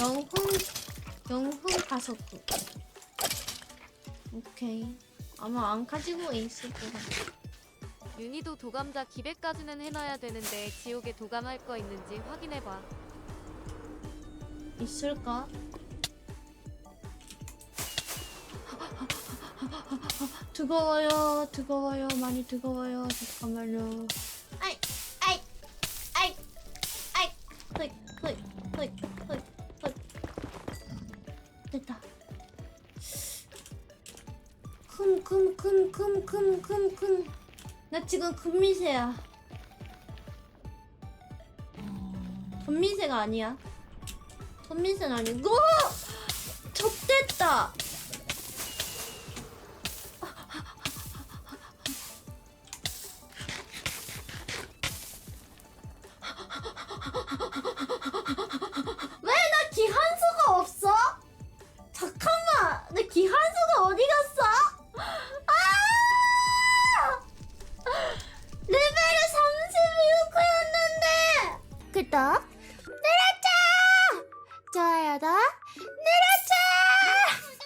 영흥 영흥 다섯 개. 오케이. 아마 안 가지고 있을 것 같아. 윤희도 도감자 기백까지는 해놔야 되는데 지옥에 도감할 거 있는지 확인해봐. 있을까? 뜨거워요, 뜨거워요, 많이 뜨거워요. 잠깐만요. 아이, 아이, 아이, 아이, 헐, 헐. 됐다. 금. 나 지금 금미세야. 금미세가 아니야. 손민sen 아니고 젖됐다 구독, 눌러줘! 좋아요도 눌러줘!